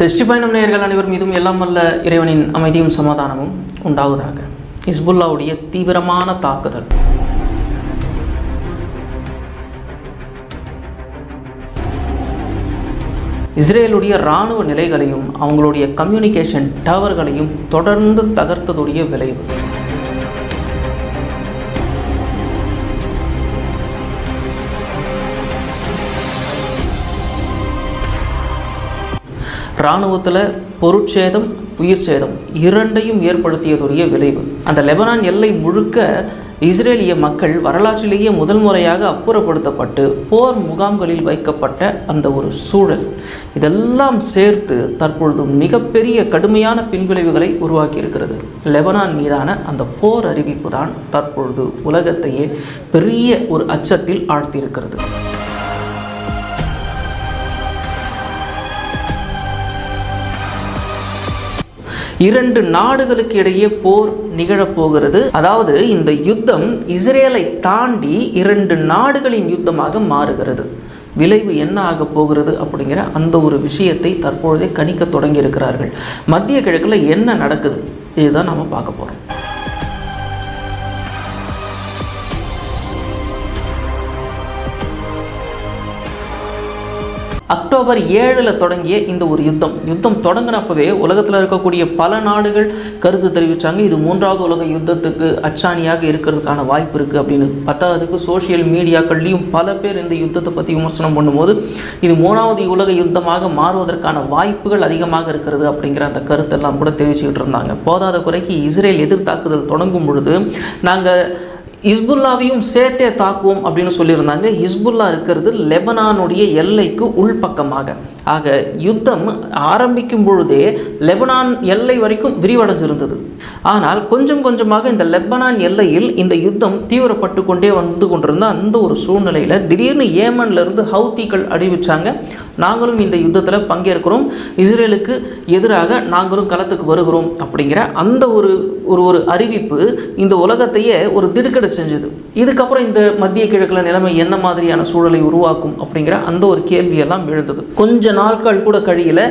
டெஸ்டி பயணம் நேயர்கள் அனைவரும் மீதும் எல்லாம் வல்ல இறைவனின் அமைதியும் சமாதானமும் உண்டாவதாக. இஸ்புல்லாவுடைய தீவிரமான தாக்குதல். இஸ்ரேலுடைய இராணுவ நிலைகளையும் அவங்களுடைய கம்யூனிகேஷன் டவர்களையும் தொடர்ந்து தகர்த்ததுடைய விளைவு. இராணுவத்தில் பொருட்சேதம் உயிர் சேதம் இரண்டையும் ஏற்படுத்தியதுடைய விளைவு. அந்த லெபனான் எல்லை முழுக்க இஸ்ரேலிய மக்கள் வரலாற்றிலேயே முதல் முறையாக அப்புறப்படுத்தப்பட்டு போர் முகாம்களில் வைக்கப்பட்ட அந்த ஒரு சூழல். இதெல்லாம் சேர்த்து தற்பொழுது மிகப்பெரிய கடுமையான பின்விளைவுகளை உருவாக்கி இருக்கிறது லெபனான் மீதான அந்த போர் அறிவிப்பு தான் தற்பொழுது உலகத்தையே பெரிய ஒரு அச்சத்தில் ஆழ்த்தியிருக்கிறது. இரண்டு நாடுகளுக்கு இடையே போர் நிகழப்போகிறது. அதாவது இந்த யுத்தம் இஸ்ரேலை தாண்டி இரண்டு நாடுகளின் யுத்தமாக மாறுகிறது. விளைவு என்ன ஆக போகிறது அப்படிங்கிற அந்த ஒரு விஷயத்தை தற்பொழுதே கணிக்க தொடங்கி இருக்கிறார்கள் மத்திய கிழக்கில் என்ன நடக்குது? இதுதான் நம்ம பார்க்க போகிறோம் அக்டோபர் ஏழில் தொடங்கிய இந்த ஒரு யுத்தம். யுத்தம் தொடங்கினப்பவே உலகத்தில் இருக்கக்கூடிய பல நாடுகள் கருத்து தெரிவித்தாங்க இது மூன்றாவது உலக யுத்தத்துக்கு அச்சாணியாக இருக்கிறதுக்கான வாய்ப்பு இருக்குது அப்படின்னு. பத்தாவதுக்கு சோஷியல் மீடியாக்கள்லேயும் பல பேர் இந்த யுத்தத்தை பற்றி விமர்சனம் பண்ணும்போது இது மூணாவது உலக யுத்தமாக மாறுவதற்கான வாய்ப்புகள் அதிகமாக இருக்கிறது அப்படிங்கிற அந்த கருத்தெல்லாம் கூட தெரிவிச்சுக்கிட்டு இருந்தாங்க. போதாத குறைக்கு இஸ்ரேல் எதிர்த்தாக்குதல் தொடங்கும் பொழுது நாங்கள் ஹிஸ்புல்லாவையும் சேர்த்தே தாக்குவோம் அப்படின்னு சொல்லியிருந்தாங்க. ஹிஸ்புல்லா இருக்கிறது லெபனானுடைய எல்லைக்கு உள்பக்கமாக. ஆக யுத்தம் ஆரம்பிக்கும் பொழுதே லெபனான் எல்லை வரைக்கும் விரிவடைஞ்சிருந்தது. ஆனால் கொஞ்சம் கொஞ்சமாக இந்த லெபனான் எல்லையில் இந்த யுத்தம் தீவிரப்பட்டு கொண்டே வந்து கொண்டிருந்த அந்த ஒரு சூழ்நிலையில் திடீர்னு ஏமன்லேருந்து ஹவுத்திகள் அடிவிச்சாங்க. நாங்களும் இந்த யுத்தத்தில் பங்கேற்கிறோம். இஸ்ரேலுக்கு எதிராக நாங்களும் களத்துக்கு வருகிறோம் அப்படிங்கிற அந்த ஒரு ஒரு ஒரு அறிவிப்பு இந்த உலகத்தையே ஒரு திடுக்கடை செஞ்சது. இதுக்கப்புறம் இந்த மத்திய கிழக்கில் நிலைமை என்ன மாதிரியான சூழலை உருவாக்கும் அப்படிங்கிற அந்த ஒரு கேள்வியெல்லாம் எழுந்தது. கொஞ்ச நாட்கள் கூட கழியில்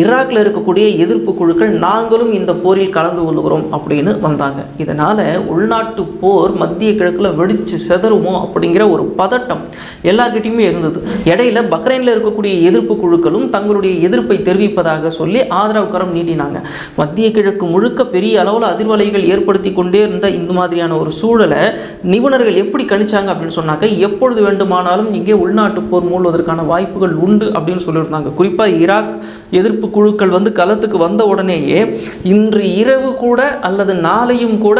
ஈராக்ல இருக்கக்கூடிய எதிர்ப்பு குழுக்கள் நாங்களும் இந்த போரில் கலந்து கொள்கிறோம் அப்படின்னு வந்தாங்க. இதனால உள்நாட்டு போர் மத்திய கிழக்கில் வெடிச்சு செதறுமோ அப்படிங்கிற ஒரு பதட்டம் எல்லார்கிட்டையுமே இருந்தது. இடையில பக்ரைனில் இருக்கக்கூடிய எதிர்ப்பு குழுக்களும் தங்களுடைய எதிர்ப்பை தெரிவிப்பதாக சொல்லி ஆதரவு கரம் நீட்டினாங்க. மத்திய கிழக்கு முழுக்க பெரிய அளவில் அதிர்வலைகள் ஏற்படுத்தி கொண்டே இருந்த இந்த மாதிரியான ஒரு சூழலை நிபுணர்கள் எப்படி கணிச்சாங்க அப்படின்னு சொன்னாக்க எப்பொழுது வேண்டுமானாலும் இங்கே உள்நாட்டு போர் மூழ்வதற்கான வாய்ப்புகள் உண்டு அப்படின்னு சொல்லியிருந்தாங்க. குறிப்பாக ஈராக் எதிர்ப்பு குழுக்கள் வந்து களத்துக்கு வந்த உடனேயே இன்று இரவு கூட அல்லது நாளையும் கூட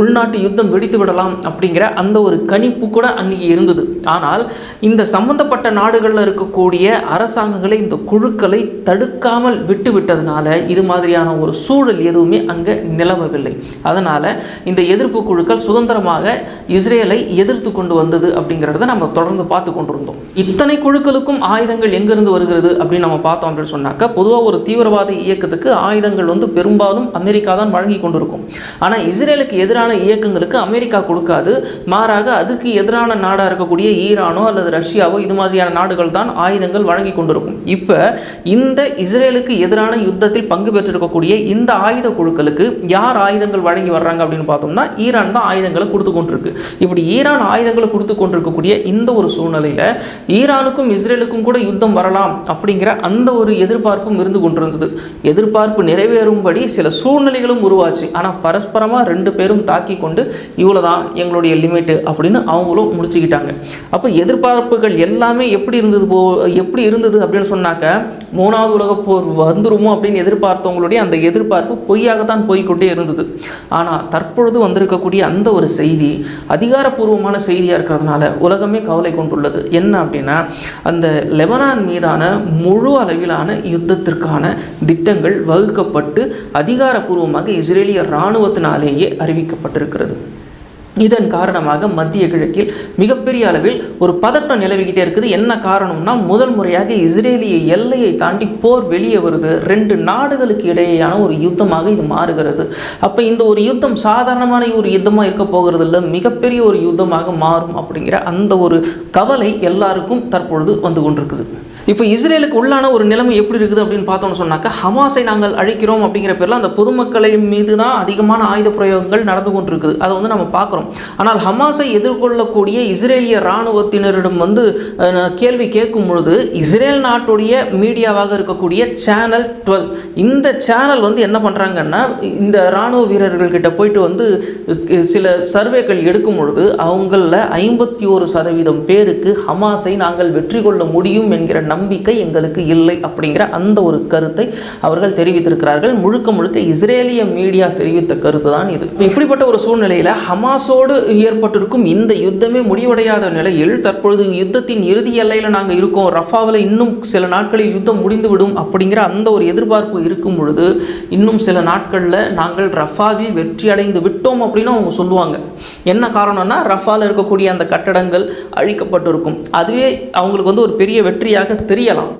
உள்நாட்டு யுத்தம் வெடித்து விடலாம் அப்படிங்கிற அந்த ஒரு கணிப்பு கூட அன்னைக்கு இருந்தது. ஆனால் இந்த சம்பந்தப்பட்ட நாடுகளில் இருக்கக்கூடிய அரசாங்கங்களை இந்த குழுக்களை தடுக்காமல் விட்டு விட்டதுனால இது மாதிரியான ஒரு சூழல் எதுவுமே அங்கே நிலவவில்லை. அதனால் இந்த எதிர்ப்பு குழுக்கள் சுதந்திரமாக இஸ்ரேலை எதிர்த்து கொண்டு வந்தது அப்படிங்கிறத நம்ம தொடர்ந்து பார்த்து கொண்டிருந்தோம். இத்தனை குழுக்களுக்கும் ஆயுதங்கள் எங்கிருந்து வருகிறது அப்படின்னு நம்ம பார்த்தோம் அப்படின்னு சொன்னாக்கா பொதுவாக ஒரு தீவிரவாத இயக்கத்துக்கு ஆயுதங்கள் வந்து பெரும்பாலும் அமெரிக்கா தான் வழங்கி கொண்டிருக்கும். ஆனால் இஸ்ரேலுக்கு எதிரான இயக்கங்களுக்கு அமெரிக்கா கொடுக்காது. மாறாக அதுக்கு எதிரான நாடாக இருக்கக்கூடிய ஈரானோ அல்லது ரஷ்யாவோ இது மாதிரியான நாடுகள் தான் ஆயுதங்கள் வழங்கி கொண்டிருக்கும். இப்போ இந்த இஸ்ரேலுக்கு எதிரான யுத்தத்தில் பங்கு பெற்றிருக்கக்கூடிய இந்த ஆயுத குழுக்களுக்கு யார் ஆயுதங்கள் வழங்கி வர்றாங்க அப்படின்னு பார்த்தோம்னா ஈரான் தான் ஆயுதங்களை கொடுத்து கொண்டிருக்கு இப்படி ஈரான் ஆயுதங்களை கொடுத்து கொண்டிருக்கக்கூடிய இந்த ஒரு சூழ்நிலையில் ஈரானுக்கும் இஸ்ரேலுக்கும் கூட யுத்தம் வரலாம் அப்படிங்கிற அந்த ஒரு எதிர்பார்ப்பும் இருந்து கொண்டிருந்தது. எதிர்பார்ப்பு நிறைவேறும்படி சில சூழ்நிலைகளும் உருவாச்சு. ஆனால் பரஸ்பரமாக ரெண்டு பேரும் தாக்கி கொண்டு இவ்வளோதான் எங்களுடைய லிமிட்டு அப்படின்னு அவங்களும் முடிச்சுக்கிட்டாங்க. அப்போ எதிர்பார்ப்புகள் எல்லாமே எப்படி இருந்தது போ எப்படி இருந்தது அப்படின்னு சொன்னாக்க மூணாவது உலக போர் வந்துருமோ அப்படின்னு எதிர்பார்த்தவங்களுடைய அந்த எதிர்பார்ப்பு பொய்யாகத்தான் போய்க்கொண்டே இருந்தது. ஆனால் தற்பொழுது வந்திருக்கக்கூடிய அந்த ஒரு செய்தி அதிகாரப்பூர்வமான செய்தியாக இருக்கிறதுனால உலகமே கவலை கொண்டுள்ளது. என்ன அப்படின்னா அந்த லெபனான் மீதான முழு அளவிலான யுத்தத்திற்கான திட்டங்கள் வகுக்கப்பட்டு அதிகாரப்பூர்வமாக இஸ்ரேலிய இராணுவத்தினாலேயே அறிவிக்கப்பட்டிருக்கிறது. இதன் காரணமாக மத்திய கிழக்கில் மிகப்பெரிய அளவில் ஒரு பதட்டம் நிலவிக்கிட்டே இருக்குது. என்ன காரணம்னா முதல் முறையாக இஸ்ரேலிய எல்லையை தாண்டி போர் வெளியே வருது. ரெண்டு நாடுகளுக்கு இடையேயான ஒரு யுத்தமாக இது மாறுகிறது. அப்போ இந்த ஒரு யுத்தம் சாதாரணமான ஒரு யுத்தமாக இருக்க போகிறது இல்லை மிகப்பெரிய ஒரு யுத்தமாக மாறும் அப்படிங்கிற அந்த ஒரு கவலை எல்லாருக்கும் தற்பொழுது வந்து கொண்டிருக்குது. இப்போ இஸ்ரேலுக்கு உள்ளான ஒரு நிலைமை எப்படி இருக்குது அப்படின்னு பார்த்தோம்னு சொன்னாக்கா ஹமாஸை நாங்கள் அழிக்கிறோம் அப்படிங்கிற பேரில் அந்த பொதுமக்களை மீது தான் அதிகமான ஆயுத பிரயோகங்கள் நடந்து கொண்டிருக்குது. அதை வந்து நம்ம பார்க்குறோம். ஆனால் ஹமாஸை எதிர்கொள்ளக்கூடிய இஸ்ரேலிய இராணுவத்தினரிடம் வந்து கேள்வி கேட்கும் பொழுது இஸ்ரேல் நாட்டுடைய மீடியாவாக இருக்கக்கூடிய சேனல் டுவெல் இந்த சேனல் வந்து என்ன பண்ணுறாங்கன்னா இந்த இராணுவ வீரர்கள் கிட்ட போயிட்டு வந்து சில சர்வேக்கள் எடுக்கும் பொழுது அவங்களில் ஐம்பத்தி ஒரு சதவீதம் பேருக்கு ஹமாஸை நாங்கள் வெற்றி கொள்ள முடியும் என்கிற நம்பிக்கை எங்களுக்கு இல்லை அப்படிங்கிற அந்த ஒரு கருத்தை அவர்கள் தெரிவித்திருக்கிறார்கள். முழுக்க முழுக்க இஸ்ரேலிய மீடியா தெரிவித்த கருத்து தான் இது. இப்படிப்பட்ட ஒரு சூழ்நிலையில் ஹமாஸோடு ஏற்பட்டிருக்கும் இந்த யுத்தமே முடிவடையாத நிலையில் தற்பொழுது யுத்தத்தின் இறுதி எல்லையில் நாங்கள் இருக்கோம். ரஃபாவில் இன்னும் சில நாட்களில் யுத்தம் முடிந்துவிடும் அப்படிங்கிற அந்த ஒரு எதிர்பார்ப்பு இருக்கும் பொழுது இன்னும் சில நாட்களில் நாங்கள் ரஃபாவில் வெற்றி அடைந்து விட்டோம் அப்படின்னு அவங்க சொல்லுவாங்க. என்ன காரணம்னா ரஃபாவில் இருக்கக்கூடிய அந்த கட்டடங்கள் அழிக்கப்பட்டிருக்கும். அதுவே அவங்களுக்கு வந்து ஒரு பெரிய வெற்றியாக தெரியலாம்.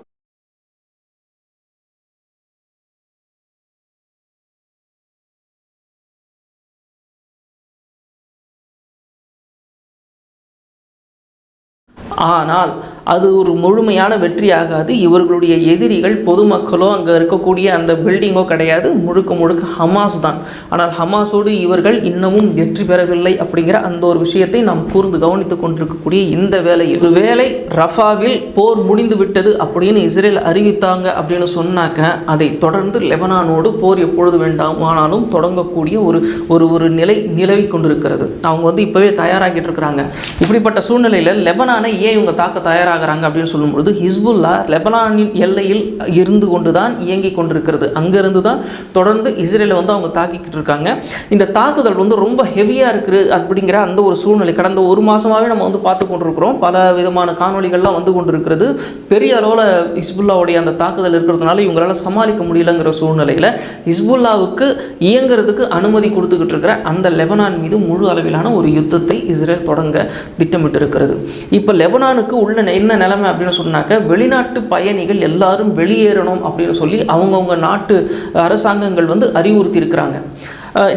ஆனால் அது ஒரு முழுமையான வெற்றி ஆகாது. இவர்களுடைய எதிரிகள் பொதுமக்களோ அங்கே இருக்கக்கூடிய அந்த பில்டிங்கோ கிடையாது. முழுக்க முழுக்க ஹமாஸ் தான். ஆனால் ஹமாஸோடு இவர்கள் இன்னமும் வெற்றி பெறவில்லை அப்படிங்கிற அந்த ஒரு விஷயத்தை நாம் கூர்ந்து கவனித்துக் கொண்டிருக்கக்கூடிய இந்த வேலையில் ஒரு வேலை ரஃபாவில் போர் முடிந்து விட்டது அப்படின்னு இஸ்ரேல் அறிவித்தாங்க அப்படின்னு சொன்னாக்க அதை தொடர்ந்து லெபனானோடு போர் எப்பொழுது வேண்டாமானாலும் தொடங்கக்கூடிய ஒரு ஒரு ஒரு நிலை நிலவி கொண்டிருக்கிறது. அவங்க வந்து இப்போவே தயாராகிட்டு இருக்கிறாங்க. இப்படிப்பட்ட சூழ்நிலையில் லெபனானை ஏன் இவங்க தாக்க ஆகிறாங்க அப்படின்னு சொல்லும்பொழுது ஹிஸ்புல்லா லெபனானின் எல்லையில் இருந்து கொண்டு தான் இயங்கி கொண்டிருக்கிறது. அங்கேருந்து தான் தொடர்ந்து இஸ்ரேலை வந்து அவங்க தாக்கிக்கிட்டு இருக்காங்க. இந்த தாக்குதல் வந்து ரொம்ப ஹெவியாக இருக்குது அப்படிங்கிற அந்த ஒரு சூழ்நிலை. கடந்த ஒரு மாதமாகவே நம்ம வந்து பார்த்து கொண்டிருக்கிறோம். பல விதமான காணொளிகள்லாம் வந்து கொண்டிருக்கிறது. பெரிய அளவில் ஹிஸ்புல்லாவுடைய அந்த தாக்குதல் இருக்கிறதுனால இவங்களால் சமாளிக்க முடியலங்கிற சூழ்நிலையில் ஹிஸ்புல்லாவுக்கு இயங்குறதுக்கு அனுமதி கொடுத்துக்கிட்டு இருக்கிற அந்த லெபனான் மீது முழு அளவிலான ஒரு யுத்தத்தை இஸ்ரேல் தொடங்க திட்டமிட்டு இருக்கிறது இப்போ லெபனானுக்கு உள்ள என்ன நிலைமை அப்படின்னு சொன்னாக்க வெளிநாட்டு பயணிகள் எல்லாரும் வெளியேறணும் அப்படின்னு சொல்லி அவங்கவுங்க நாட்டு அரசாங்கங்கள் வந்து அறிவுறுத்தி இருக்கிறாங்க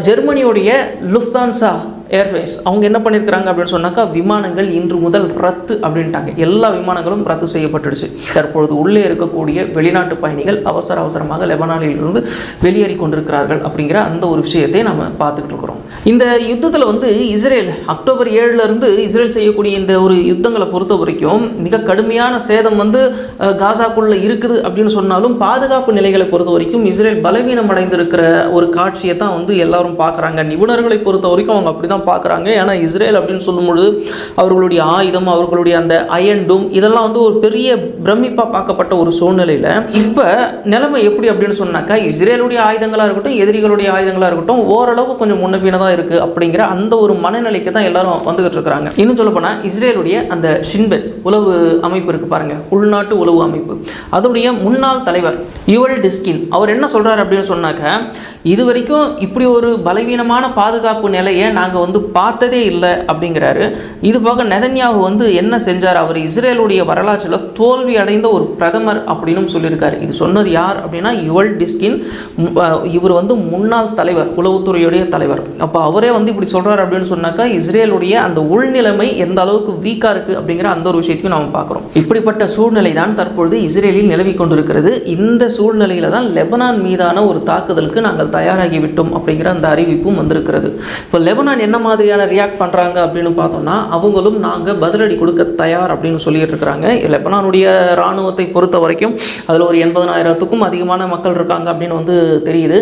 ஜெர்மனியோடைய ஜெர்மனியுடைய லுஃப்தான்சா ஏர்வேஸ் அவங்க என்ன பண்ணியிருக்கிறாங்க அப்படின்னு சொன்னாக்கா விமானங்கள் இன்று முதல் ரத்து அப்படின்ட்டாங்க. எல்லா விமானங்களும் ரத்து செய்யப்பட்டுடுச்சு. தற்பொழுது உள்ளே இருக்கக்கூடிய வெளிநாட்டு பயணிகள் அவசர அவசரமாக லெபனானிலிருந்து வெளியேறி கொண்டிருக்கிறார்கள் அப்படிங்கிற அந்த ஒரு விஷயத்தை நம்ம பார்த்துக்கிட்டு இருக்கிறோம். இந்த யுத்தத்தில் வந்து இஸ்ரேல் அக்டோபர் ஏழுலேருந்து இஸ்ரேல் செய்யக்கூடிய இந்த ஒரு யுத்தங்களை பொறுத்த வரைக்கும் மிக கடுமையான சேதம் வந்து காசாக்குள்ளே இருக்குது அப்படின்னு சொன்னாலும் பாதுகாப்பு நிலைகளை பொறுத்த வரைக்கும் இஸ்ரேல் பலவீனம் அடைந்திருக்கிற ஒரு காட்சியை தான் வந்து எல்லாரும் பார்க்குறாங்க. நிபுணர்களை பொறுத்த வரைக்கும் அவங்க அப்படி தான் பார்க்குறாங்க. ஏன்னா இஸ்ரேல் அப்படின்னு சொல்லும்பொழுது அவர்களுடைய ஆயுதம் அவர்களுடைய அந்த அயன் இதெல்லாம் வந்து ஒரு பெரிய பிரமிப்பாக பார்க்கப்பட்ட ஒரு சூழ்நிலையில் இப்போ நிலைமை எப்படி அப்படின்னு சொன்னாக்கா இஸ்ரேலுடைய ஆயுதங்களாக இருக்கட்டும் எதிரிகளுடைய ஆயுதங்களாக இருக்கட்டும் ஓரளவுக்கு கொஞ்சம் முன்ன தான் இருக்குது அப்படிங்கிற அந்த ஒரு மனநிலைக்கு தான் எல்லாரும் வந்துகிட்டு இருக்கிறாங்க. இன்னும் சொல்ல போனால் இஸ்ரேலுடைய அந்த ஷின்பெட் உளவு அமைப்பு இருக்கு பாருங்க. உள்நாட்டு உளவு அமைப்பு. அதோடைய முன்னாள் தலைவர் யுவல் டிஸ்கின் அவர் என்ன சொல்றாரு அப்படின்னு சொன்னாக்க இது வரைக்கும் இப்படி ஒரு பலவீனமான பாதுகாப்பு நிலையை நாங்கள் வந்து பார்த்ததே இல்லை அப்படிங்கிறாரு. இது போக நெதன்யாவு வந்து என்ன செஞ்சார்? அவர் இஸ்ரேலுடைய வரலாற்றில் தோல்வி அடைந்த ஒரு பிரதமர் அப்படின்னு சொல்லியிருக்காரு. இது சொன்னது யார் அப்படின்னா யுவல் டிஸ்கின் இவர் வந்து முன்னாள் தலைவர் உளவுத்துறையுடைய தலைவர். அப்போ அவரே வந்து இப்படி சொல்கிறார் அப்படின்னு சொன்னாக்கா இஸ்ரேலுடைய அந்த உள்நிலைமை எந்த அளவுக்கு வீக்காக இருக்குது அப்படிங்கிற அந்த ஒரு விஷயத்தையும் நாம் பார்க்குறோம். இப்படிப்பட்ட சூழ்நிலை தான் தற்பொழுது இஸ்ரேலில் நிலவி கொண்டிருக்கிறது. இந்த சூழ்நிலையில தான் லெபனான் மீதான ஒரு தாக்குதலுக்கு நாங்கள் தயாராகிவிட்டோம் அப்படிங்கிற அந்த அறிவிப்பும் வந்திருக்கிறது. இப்போ லெபனான் என்ன என்ன மாதிரியான ரியாக்ட் பண்ணுறாங்க அப்படின்னு பார்த்தோம்னா அவங்களும் நாங்கள் பதிலடி கொடுக்க தயார் அப்படின்னு சொல்லிட்டு இருக்கிறாங்க. லெபனானுடைய இராணுவத்தை பொறுத்த வரைக்கும் அதில் ஒரு எண்பதனாயிரத்துக்கும் அதிகமான மக்கள் இருக்காங்க அப்படின்னு வந்து தெரியுது.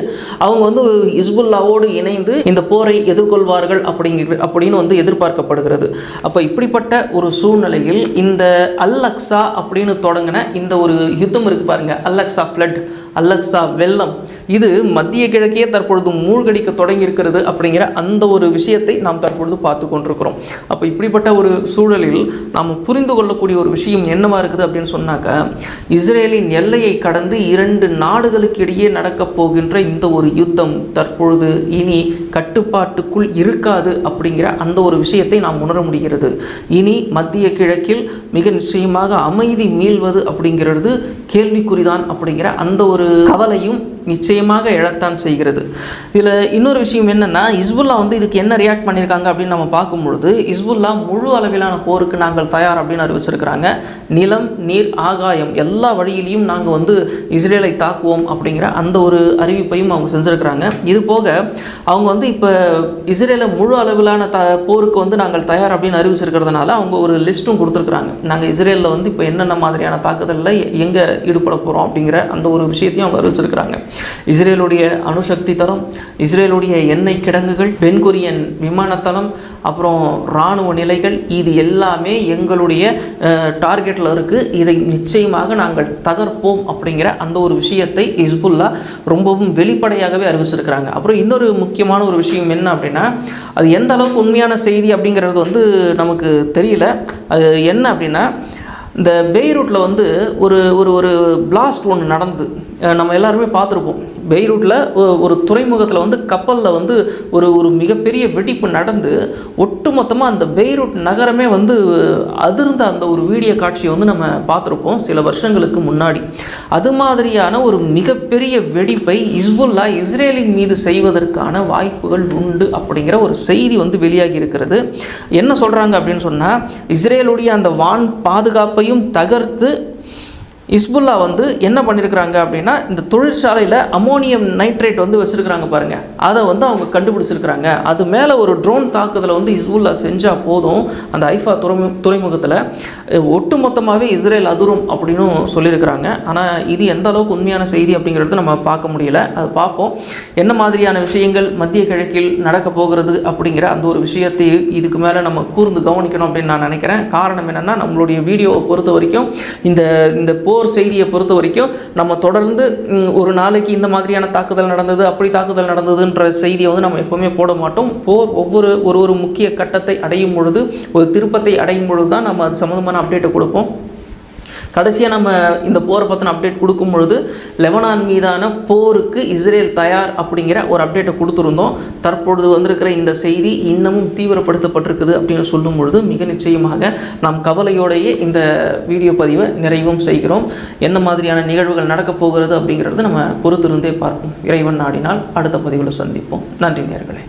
அவங்க வந்து இஸ்புல்லாவோடு இணைந்து இந்த போரை எதிர்கொள்வார்கள் அப்படிங்கிற அப்படின்னு வந்து எதிர்பார்க்கப்படுகிறது. அப்போ இப்படிப்பட்ட ஒரு சூழ்நிலையில் இந்த அல்லக்ஸா அப்படின்னு தொடங்கின இந்த ஒரு யுத்தம் இருக்கு பாருங்க. அல்லக்ஸா ஃப்ளட் அல்லக்ஸா வெள்ளம் இது மத்திய கிழக்கே தற்பொழுது மூழ்கடிக்க தொடங்கி இருக்கிறது அப்படிங்கிற அந்த ஒரு விஷயத்தை நாம் தற்பொழுது பார்த்து கொண்டிருக்கிறோம். அப்போ இப்படிப்பட்ட ஒரு சூழலில் நாம் புரிந்து கொள்ளக்கூடிய ஒரு விஷயம் என்னவா இருக்குது அப்படின்னு சொன்னாக்க இஸ்ரேலின் எல்லையை கடந்து இரண்டு நாடுகளுக்கு இடையே நடக்கப் போகின்ற இந்த ஒரு யுத்தம் தற்பொழுது இனி கட்டுப்பாட்டுக்குள் இருக்காது அப்படிங்கிற அந்த ஒரு விஷயத்தை நாம் உணர முடிகிறது. இனி மத்திய கிழக்கில் மிக நிச்சயமாக அமைதி மீள்வது அப்படிங்கிறது கேள்விக்குறிதான் அப்படிங்கிற அந்த ஒரு கவலையும் நிச்சயமாக எழத்தான் செய்கிறது. இதில் இன்னொரு விஷயம் என்னென்னா இஸ்புல்லா வந்து இதுக்கு என்ன ரியாக்ட் பண்ணியிருக்காங்க அப்படின்னு நம்ம பார்க்கும்பொழுது இஸ்புல்லா முழு அளவிலான போருக்கு நாங்கள் தயார் அப்படின்னு அறிவிச்சிருக்கிறாங்க. நிலம் நீர் ஆகாயம் எல்லா வழியிலையும் நாங்கள் வந்து இஸ்ரேலை தாக்குவோம் அப்படிங்கிற அந்த ஒரு அறிவிப்பையும் அவங்க செஞ்சுருக்கிறாங்க. இது போக அவங்க வந்து இப்போ இஸ்ரேலை முழு அளவிலான த போருக்கு வந்து நாங்கள் தயார் அப்படின்னு அறிவிச்சிருக்கிறதுனால அவங்க ஒரு லிஸ்ட்டும் கொடுத்துருக்குறாங்க. நாங்கள் இஸ்ரேலில் வந்து இப்போ என்னென்ன மாதிரியான தாக்குதலில் எங்கே ஈடுபட போகிறோம் அப்படிங்கிற அந்த ஒரு விஷயத்தையும் அவங்க அறிவிச்சிருக்கிறாங்க. இஸ்ரேலுடைய அணுசக்தி தளம் இஸ்ரேலுடைய எண்ணெய் கிடங்குகள் பென்குரியன் விமானத்தளம் அப்புறம் இராணுவ நிலைகள் இது எல்லாமே எங்களுடைய டார்கெட்டில் இருக்குது இதை நிச்சயமாக நாங்கள் தகர்ப்போம் அப்படிங்கிற அந்த ஒரு விஷயத்தை இஸ்புல்லா ரொம்பவும் வெளிப்படையாகவே அறிவிச்சிருக்கிறாங்க. அப்புறம் இன்னொரு முக்கியமான ஒரு விஷயம் என்ன அப்படின்னா அது எந்த அளவுக்கு உண்மையான செய்தி அப்படிங்கிறது வந்து நமக்கு தெரியல. அது என்ன அப்படின்னா இந்த பெய்ரூட்டில் வந்து ஒரு ஒரு ஒரு பிளாஸ்ட் ஒன்று நடந்தது நம்ம எல்லாருமே பார்த்துருப்போம். பெய்ரூட்டில் ஒரு துறைமுகத்தில் வந்து கப்பலில் வந்து ஒரு ஒரு மிகப்பெரிய வெடிப்பு நடந்து ஒட்டுமொத்தமாக அந்த பெய்ரூட் நகரமே வந்து அதிர்ந்த அந்த ஒரு வீடியோ காட்சியை வந்து நம்ம பார்த்துருப்போம் சில வருஷங்களுக்கு முன்னாடி. அது மாதிரியான ஒரு மிகப்பெரிய வெடிப்பை இஸ்புல்லா இஸ்ரேலின் மீது செய்வதற்கான வாய்ப்புகள் உண்டு அப்படிங்கிற ஒரு செய்தி வந்து வெளியாகி இருக்கிறது என்ன சொல்கிறாங்க அப்படின்னு சொன்னால் இஸ்ரேலுடைய அந்த வான் பாதுகாப்பையும் தகர்த்து இஸ்புல்லா வந்து என்ன பண்ணியிருக்கிறாங்க அப்படின்னா இந்த தொழிற்சாலையில் அமோனியம் நைட்ரேட் வந்து வச்சுருக்கிறாங்க பாருங்கள் அதை வந்து அவங்க கண்டுபிடிச்சிருக்கிறாங்க. அது மேலே ஒரு ட்ரோன் தாக்குதலை வந்து இஸ்புல்லா செஞ்சால் போதும். அந்த ஐஃபா துறைமு துறைமுகத்தில். ஒட்டுமொத்தமாகவே இஸ்ரேல் அதுரும் அப்படின்னு சொல்லியிருக்கிறாங்க ஆனால் இது எந்த அளவுக்கு உண்மையான செய்தி அப்படிங்கிறது நம்ம பார்க்க முடியல. அது பார்ப்போம். என்ன மாதிரியான விஷயங்கள் மத்திய கிழக்கில் நடக்க போகிறது அப்படிங்கிற அந்த ஒரு விஷயத்தை இதுக்கு மேலே நம்ம கூர்ந்து கவனிக்கணும் அப்படின்னு நான் நினைக்கிறேன். காரணம் என்னென்னா நம்மளுடைய வீடியோவை பொறுத்த வரைக்கும் இந்த இந்த போர் செய்தியை பொறுத்த வரைக்கும் நம்ம தொடர்ந்து ஒரு நாளைக்கு இந்த மாதிரியான தாக்குதல் நடந்தது அப்படி தாக்குதல் நடந்ததுன்ற செய்தியை வந்து நம்ம எப்போவுமே போட மாட்டோம். போர் ஒவ்வொரு ஒரு ஒரு முக்கிய கட்டத்தை அடையும் பொழுது ஒரு திருப்பத்தை அடையும் பொழுது தான் நம்ம அது சம்மந்தமான அப்டேட்டை கொடுப்போம். கடைசியாக நம்ம இந்த போரை பற்றின அப்டேட் கொடுக்கும் பொழுது லெபனான் மீதான போருக்கு இஸ்ரேல் தயார் அப்படிங்கிற ஒரு அப்டேட்டை கொடுத்துருந்தோம். தற்பொழுது வந்திருக்கிற இந்த செய்தி இன்னமும் தீவிரப்படுத்தப்பட்டிருக்குது அப்படின்னு சொல்லும் பொழுது மிக நிச்சயமாக நாம் கவலையோடையே இந்த வீடியோ பதிவை நிறைவும் செய்கிறோம். என்ன மாதிரியான நிகழ்வுகள் நடக்கப் போகிறது அப்படிங்கிறது நம்ம பொறுத்திருந்தே பார்ப்போம். இறைவன் நாடினால் அடுத்த பதிவில் சந்திப்போம். நன்றி நேர்களே